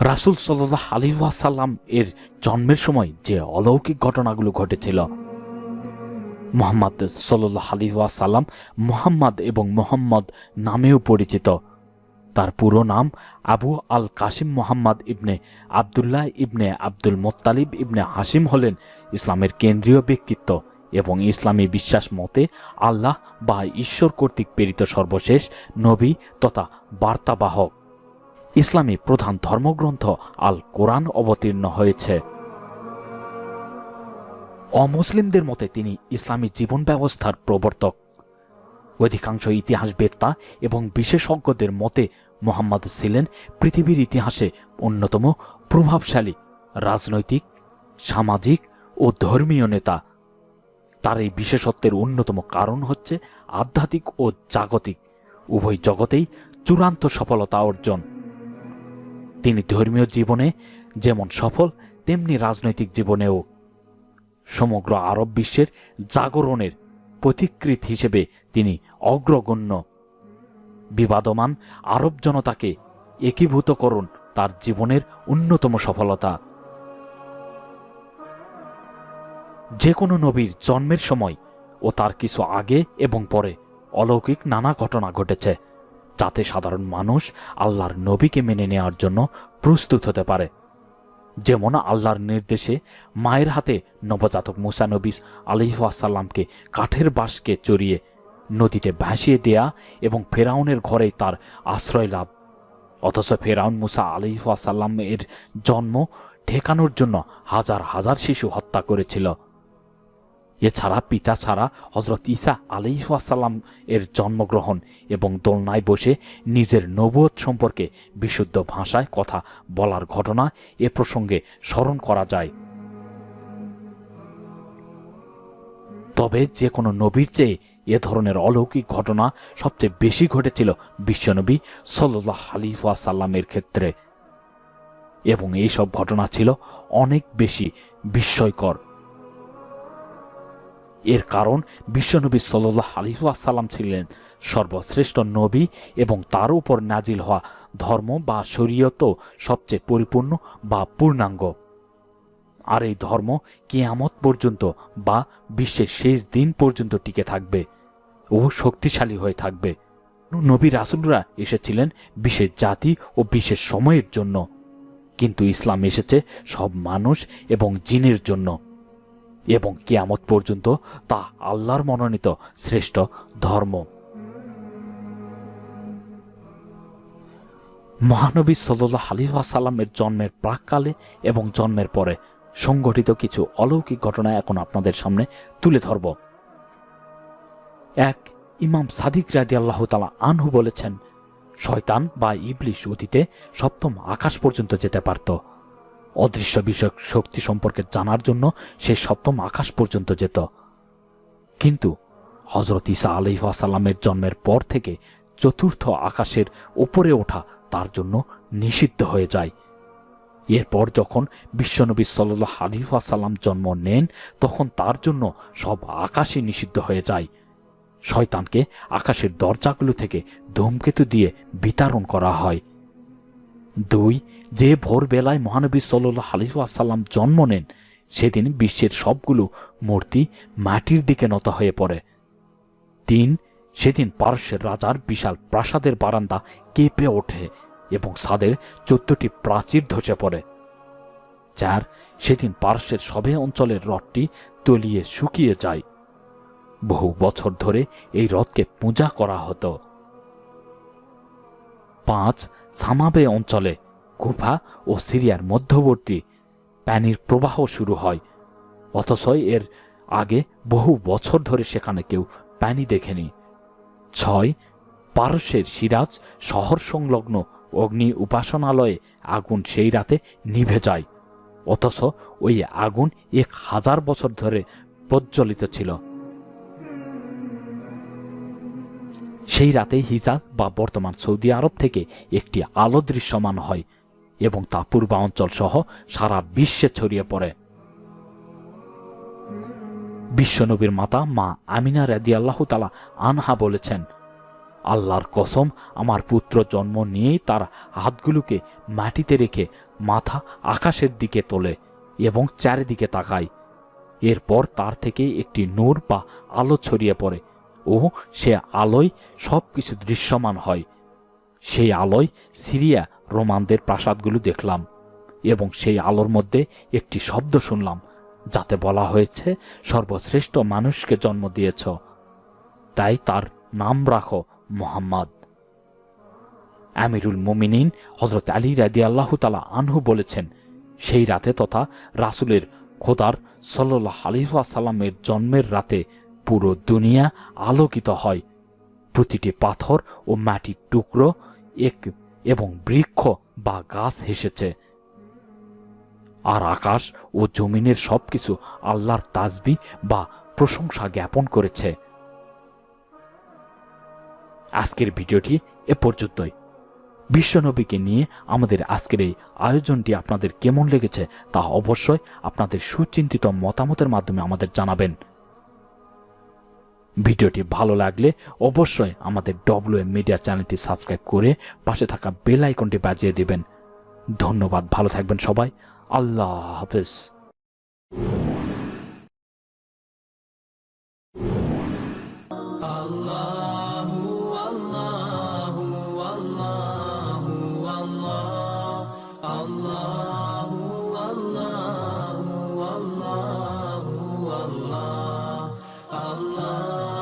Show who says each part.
Speaker 1: রাসুল সাল্লাহ আলিহাসাল্লাম এর জন্মের সময় যে অলৌকিক ঘটনাগুলো ঘটেছিল, মোহাম্মদ সাল্লাহ আলিহাসাল্লাম মোহাম্মদ এবং মোহাম্মদ নামেও পরিচিত। তার পুরো নাম আবু আল কাসিম মোহাম্মদ ইবনে আবদুল্লাহ ইবনে আব্দুল মোত্তালিব ইবনে হাসিম হলেন ইসলামের কেন্দ্রীয় ব্যক্তিত্ব এবং ইসলামী বিশ্বাস মতে আল্লাহ বা ঈশ্বর কর্তৃক প্রেরিত সর্বশেষ নবী তথা বার্তাবাহক। ইসলামী প্রধান ধর্মগ্রন্থ আল কোরআন অবতীর্ণ হয়েছে। অমুসলিমদের মতে তিনি ইসলামী জীবন ব্যবস্থার প্রবর্তক। অধিকাংশ ইতিহাসবেত্তা এবং বিশেষজ্ঞদের মতে মোহাম্মদ ছিলেন পৃথিবীর ইতিহাসে অন্যতম প্রভাবশালী রাজনৈতিক, সামাজিক ও ধর্মীয় নেতা। তার এই বিশেষত্বের অন্যতম কারণ হচ্ছে আধ্যাত্মিক ও জাগতিক। উভয় জগতেই চূড়ান্ত সফলতা অর্জন। তিনি ধর্মীয় জীবনে যেমন সফল, তেমনি রাজনৈতিক জীবনেও। সমগ্র আরব বিশ্বের জাগরণের পথিকৃত হিসেবে তিনি অগ্রগণ্য। বিবাদমান আরব জনতাকে একীভূত করুন তার জীবনের অন্যতম সফলতা। যে কোনো নবীর জন্মের সময় ও তার কিছু আগে এবং পরে অলৌকিক নানা ঘটনা ঘটেছে। যাতে সাধারণ মানুষ আল্লাহর নবীকে মেনে নেওয়ার জন্য প্রস্তুত হতে পারে। যেমন আল্লাহর নির্দেশে মায়ের হাতে নবজাতক মুসা নবিস আলিহাসাল্লামকে কাঠের বাঁশকে চড়িয়ে নদীতে ভাসিয়ে দেয়া এবং ফেরাউনের ঘরেই তার আশ্রয় লাভ। অথচ ফেরাউন মুসা আলিহাসাল্লাম এর জন্ম ঠেকানোর জন্য হাজার হাজার শিশু হত্যা করেছিল। এছাড়া পিতা ছাড়া হজরত ইসা আলিহাসাল্লাম এর জন্মগ্রহণ এবং দোলনায় বসে নিজের নবুয়ত সম্পর্কে বিশুদ্ধ ভাষায় কথা বলার ঘটনা এ প্রসঙ্গে স্মরণ করা যায়। তবে যে কোনো নবীর চেয়ে এ ধরনের অলৌকিক ঘটনা সবচেয়ে বেশি ঘটেছিল বিশ্বনবী সল্লাহ আলিহাসাল্লামের ক্ষেত্রে। এবং এই সব ঘটনা ছিল অনেক বেশি বিস্ময়কর। এর কারণ বিশ্বনবী সাল্লাহ আলিহাসাল্লাম ছিলেন সর্বশ্রেষ্ঠ নবী এবং তার উপর নাজিল হওয়া ধর্ম বা শরীয়ত সবচেয়ে পরিপূর্ণ বা পূর্ণাঙ্গ। আর এই ধর্ম কিয়ামত পর্যন্ত বা বিশ্বের শেষ দিন পর্যন্ত টিকে থাকবে ও শক্তিশালী হয়ে থাকবে। নবী রাসুলরা এসেছিলেন বিশেষ জাতি ও বিশেষ সময়ের জন্য। কিন্তু ইসলাম এসেছে সব মানুষ এবং জিনের জন্য। এবং কিয়ামত পর্যন্ত তা আল্লাহর মনোনীত শ্রেষ্ঠ ধর্ম। মহানবী সল্লাহ আলিহাসাল্লামের জন্মের প্রাককালে এবং জন্মের পরে সংঘটিত কিছু অলৌকিক ঘটনা এখন আপনাদের সামনে তুলে ধরব। এক ইমাম সাদিক রাজি আল্লাহ তালা আনহু বলেছেন, শয়তান বা ইবলিশ অতীতে সপ্তম আকাশ পর্যন্ত যেতে পারত। অদৃশ্য বিষয়ক শক্তি সম্পর্কে জানার জন্য সে সপ্তম আকাশ পর্যন্ত যেত। কিন্তু হজরত ইসা আলহাসাল্লামের জন্মের পর থেকে চতুর্থ আকাশের উপরে ওঠা তার জন্য নিষিদ্ধ হয়ে যায়। এরপর যখন বিশ্বনবী সাল্লাহ আলিহাসাল্লাম জন্ম নেন, তখন তার জন্য সব আকাশই নিষিদ্ধ হয়ে যায়। শয়তানকে আকাশের দরজাগুলো থেকে ধূমকেতু দিয়ে বিতরণ করা হয়। দুই, যে ভোরবেলায় মহানবী সাল্লাহ আলিহাসাল্লাম জন্ম নেন, সেদিন বিশ্বের সবগুলো মূর্তি মাটির দিকে নত হয়ে পড়ে। তিন, সেদিন পারস্যের রাজার বিশাল প্রাসাদের বারান্দা কেঁপে ওঠে এবং সাদের চোদ্দটি প্রাচীর ধসে পড়ে। চার, সেদিন পারস্যের সবে অঞ্চলের হ্রদটি তলিয়ে শুকিয়ে যায়। বহু বছর ধরে এই রথকে পূজা করা হতো। পাঁচ সামাবে অঞ্চলে কুফা ও সিরিয়ার মধ্যবর্তী প্যানির প্রবাহ শুরু হয়। অথচ এর আগে বহু বছর ধরে সেখানে কেউ প্যানি দেখেনি। ছয়, পারস্যের সিরাজ শহর সংলগ্ন অগ্নি উপাসনালয়ে আগুন সেই রাতে নিভে যায়। অথচ ওই আগুন এক হাজার বছর ধরে প্রজ্বলিত ছিল। সেই রাতে হিজাজ বা বর্তমান সৌদি আরব থেকে একটি আলো দৃশ্যমান হয় এবং তা পূর্বাঞ্চল সহ সারা বিশ্বে ছড়িয়ে পড়ে। বিশ্বনবীর মাতা মা আমিনা রাদি আল্লাহ তালা আনহা বলেছেন, আল্লাহর কসম, আমার পুত্র জন্ম নিয়েই তার হাতগুলোকে মাটিতে রেখে মাথা আকাশের দিকে তোলে এবং চারিদিকে তাকায়। এরপর তার থেকে একটি নূর বা আলো ছড়িয়ে পড়ে। ও সে আলোয় সব কিছু দৃশ্যমান হয়। সেই আলোয় সিরিয়া রোমানদের প্রাসাদগুলো দেখলাম এবং সেই আলোর মধ্যে একটি শব্দ শুনলাম, যাতে বলা হয়েছে, সর্বশ্রেষ্ঠ মানুষকে জন্ম দিয়েছ। তাই তার নাম রাখো মোহাম্মদ। আমিরুল মুমিনিন হজরত আলী রাদি আল্লাহ তালা আনহু বলেছেন, সেই রাতে তথা রাসুলের খোদার সাল্লাহ আলিহাসাল্লামের জন্মের রাতে পুরো দুনিয়া আলোকিত হয়। প্রতিটি পাথর ও মাটির টুকরো এক এবং বৃক্ষ বা গাছ হেসেছে। আর আকাশ ও জমিনের সবকিছু আল্লাহর তাজবি বা প্রশংসা জ্ঞাপন করেছে। আজকের ভিডিওটি এ পর্যন্তই। বিশ্বনবীকে নিয়ে আমাদের আজকের এই আয়োজনটি আপনাদের কেমন লেগেছে তা অবশ্যই আপনাদের সুচিন্তিত মতামতের মাধ্যমে আমাদের জানাবেন। ভিডিওটি ভালো লাগলে অবশ্যই আমাদের ডব্লিউ এম মিডিয়া চ্যানেলটি সাবস্ক্রাইব করে পাশে থাকা বেল আইকনটি বাজিয়ে দিবেন। ধন্যবাদ, ভালো থাকবেন সবাই। আল্লাহ হাফেজ।